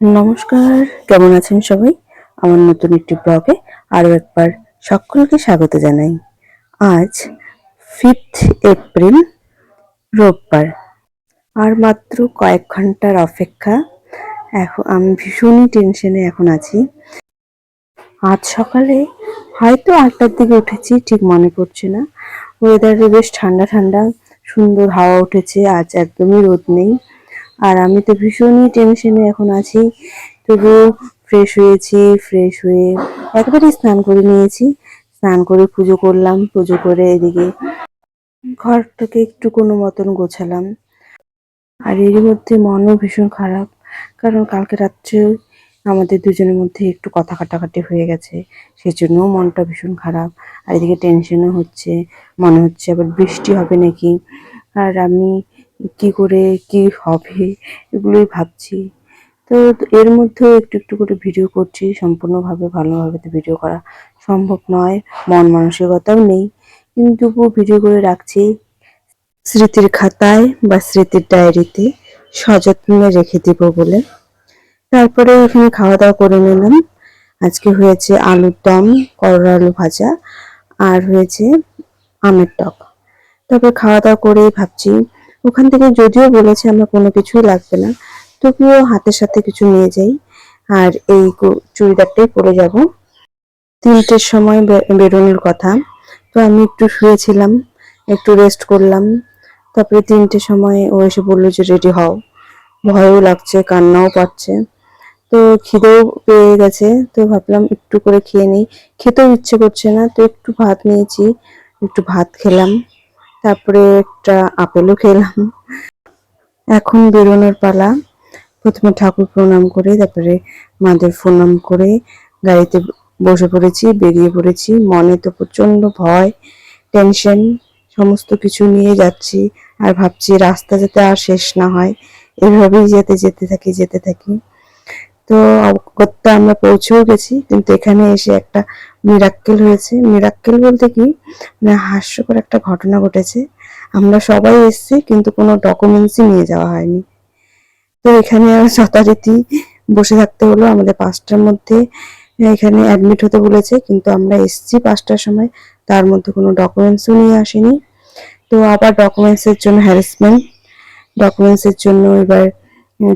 নমস্কার, কেমন আছেন সবাই? আমার নতুন একটি ব্লগে আরও একবার সকলকে স্বাগত জানাই। আজ ফিফথ এপ্রিল রোববার। আর মাত্র কয়েক ঘণ্টার অপেক্ষা এখন আমি ভীষণই টেনশনে এখন আছি। আজ সকালে হয়তো আটটার দিকে উঠেছি, ঠিক মনে পড়ছে না। ওয়েদারে বেশ ঠান্ডা ঠান্ডা, সুন্দর হাওয়া উঠেছে, আজ একদমই রোদ নেই। আর আমি তো ভীষণই টেনশনে এখন আছি। তবু ফ্রেশ হয়েছি ফ্রেশ হয়ে একবারে স্নান করে নিয়েছি। স্নান করে পুজো করলাম, পুজো করে এদিকে ঘরটাকে একটু কোনো মতন গোছালাম। আর এর মধ্যে মনও ভীষণ খারাপ, কারণ কালকে রাত্রে আমাদের দুজনের মধ্যে একটু কথা কাটাকাটি হয়ে গেছে সেজন্য মনটা ভীষণ খারাপ। আর এদিকে টেনশনও হচ্ছে, মনে হচ্ছে আবার বৃষ্টি হবে নাকি। আর আমি কি করে, কি হবে, এগুলোই ভাবছি। তো এর মধ্যেও একটু একটু করে ভিডিও করছি, সম্পূর্ণভাবে, ভালোভাবে তো ভিডিও করা সম্ভব নয়, মন মানসিকতাও নেই। কিন্তু ভিডিও করে রাখছি স্মৃতির খাতায় বা স্মৃতির ডায়েরিতে সযত্নে রেখে দিব বলে। তারপরে এখানে খাওয়া দাওয়া করে নিলাম। আজকে হয়েছে আলুর দম, করলা আলু ভাজা, আর হয়েছে আমের টক। তারপর খাওয়া দাওয়া করে ভাবছি ওখান থেকে যদিও বলেছে আমার কোনো কিছুই লাগবে না, তবুও হাতের সাথে কিছু নিয়ে যাই। আর এই চুড়িদারটাই পরে যাব। তিনটের সময় বেরোনোর কথা। তো আমি একটু শুয়েছিলাম, একটু রেস্ট করলাম। তারপরে তিনটের সময় ও এসে বলল যে, রেডি হও। ভয়ও লাগছে, কান্নাও পাচ্ছে। তো খিদেও পেয়ে গেছে, তো ভাবলাম একটু করে খেয়ে নিই। খেতেও ইচ্ছে করছে না, তো একটু ভাত নিয়েছি, একটু ভাত খেলাম। তারপরে একটা আপেলও খেলাম। এখন বেরোনোর পালা। প্রথমে ঠাকুর প্রণাম করে, তারপরে মাদের প্রণাম করে গাড়িতে বসে পড়েছি, বেরিয়ে পড়েছি। মনে তো প্রচণ্ড ভয়, টেনশন, সমস্ত কিছু নিয়ে যাচ্ছি আর ভাবছি রাস্তা যাতে আর শেষ না হয়। এভাবেই যেতে যেতে থাকি যেতে থাকি। তো অগত্যা আমরা পৌঁছেও গেছি, কিন্তু এখানে এসে একটা মিরাক্কেল হয়েছে। মিরাক্কেল বলতে কি? মানে হাস্যকর একটা ঘটনা ঘটেছে। আমরা সবাই এসেছি, কিন্তু কোনো ডকুমেন্টসই নিয়ে যাওয়া হয়নি। তো এখানে যথারীতি বসে থাকতে হলো। আমাদের পাঁচটার মধ্যে এখানে অ্যাডমিট হতে বলেছে, কিন্তু আমরা এসেছি পাঁচটার সময়। তার মধ্যে কোনো ডকুমেন্টসও নিয়ে আসেনি। তো আবার ডকুমেন্টসের জন্য হ্যারাসমেন্ট ডকুমেন্টসের জন্য এবার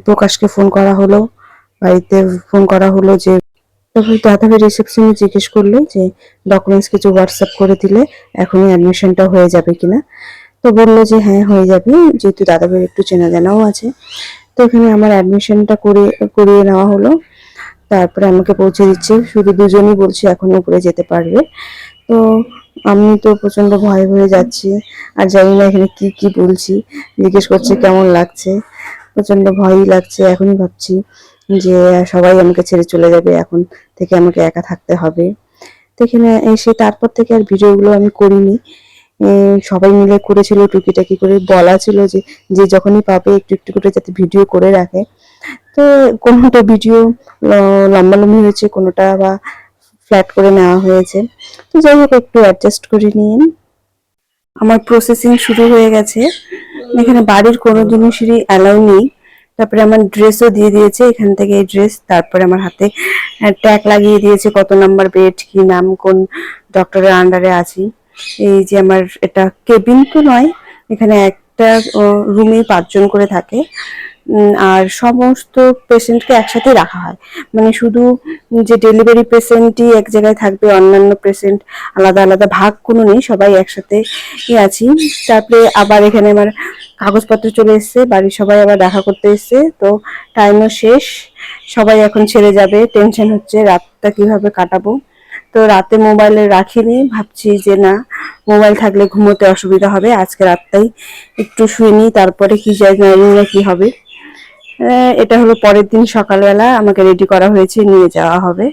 প্রকাশকে ফোন করা হলো। বাড়িতে ফোন করা হলো যে তারপর দাদাভাই রিসেপশনে জিজ্ঞেস করল যে ডকুমেন্টস কিছু হোয়াটসঅ্যাপ করে দিলে এখনই অ্যাডমিশনটা হয়ে যাবে কিনা? তো বলল যে হ্যাঁ হয়ে যাবে, যেহেতু দাদাভাইয়ের একটু চেনা জানাও আছে। তো এখানে আমার অ্যাডমিশনটা করে, করিয়ে নেওয়া হলো। তারপরে আমাকে পৌঁছে দিচ্ছে, শুধু দুজনই বলছে এখন উপরে যেতে পারবে। তো আমি তো প্রচণ্ড ভয় হয়ে যাচ্ছি, আর জানি না এখানে কি কি বলছি। জিজ্ঞেস করছে কেমন লাগছে প্রচণ্ড ভয়ই লাগছে, এখনই ভাবছি। যে সবাই আমাকে ছেড়ে চলে যাবে, এখন থেকে আমাকে একা থাকতে হবে। তো এখানে এসে তারপর থেকে আর ভিডিওগুলো আমি করিনি। সবাই মিলে করেছিল, টুকিটাকি করে বলা ছিল যে যে যখনই পাবে একটু একটু করে যাতে ভিডিও করে রাখে। তো কোনোটা ভিডিও লম্বালম্বি হয়েছে, কোনোটা বা ফ্ল্যাট করে নেওয়া হয়েছে। তো যাই হোক, একটু অ্যাডজাস্ট করে নিন। আমার প্রসেসিং শুরু হয়ে গেছে। এখানে বাড়ির কোনো জিনিসেরই অ্যালাউ নেই। তারপরে আমার ড্রেসও দিয়ে দিয়েছে, এখান থেকে এই ড্রেস তারপরে আমার হাতে ট্যাগ লাগিয়ে দিয়েছে কত নাম্বার বেড কি নাম, কোন ডক্টরের আন্ডারে আছি। এই যে আমার, এটা কেবিন তো নয়, এখানে একটা রুমে পাঁচজন করে থাকে। আর সমস্ত পেশেন্টকে একসাথে রাখা হয়। মানে শুধু যে ডেলিভারি পেশেন্টই এক জায়গায় থাকবে, অন্যান্য পেশেন্ট আলাদা আলাদা ভাগ কোনো নেই, সবাই একসাথে আছি। তারপরে আবার এখানে আমার কাগজপত্র চলে এসেছে, বাড়ির সবাই আবার দেখা করতে এসেছে। তো টাইমও শেষ। সবাই এখন ছেড়ে যাবে। টেনশন হচ্ছে রাতটা কীভাবে কাটাবো। তো রাতে মোবাইলে রাখিনি, ভাবছি যে না মোবাইল থাকলে ঘুমোতে অসুবিধা হবে। আজকে রাতটাই একটু শুয়ে নিই, তারপরে কি জানি না, কি হবে। এটা হলো পরের দিন সকালবেলা আমাকে রেডি করা হয়েছে নিয়ে যাওয়া হবে।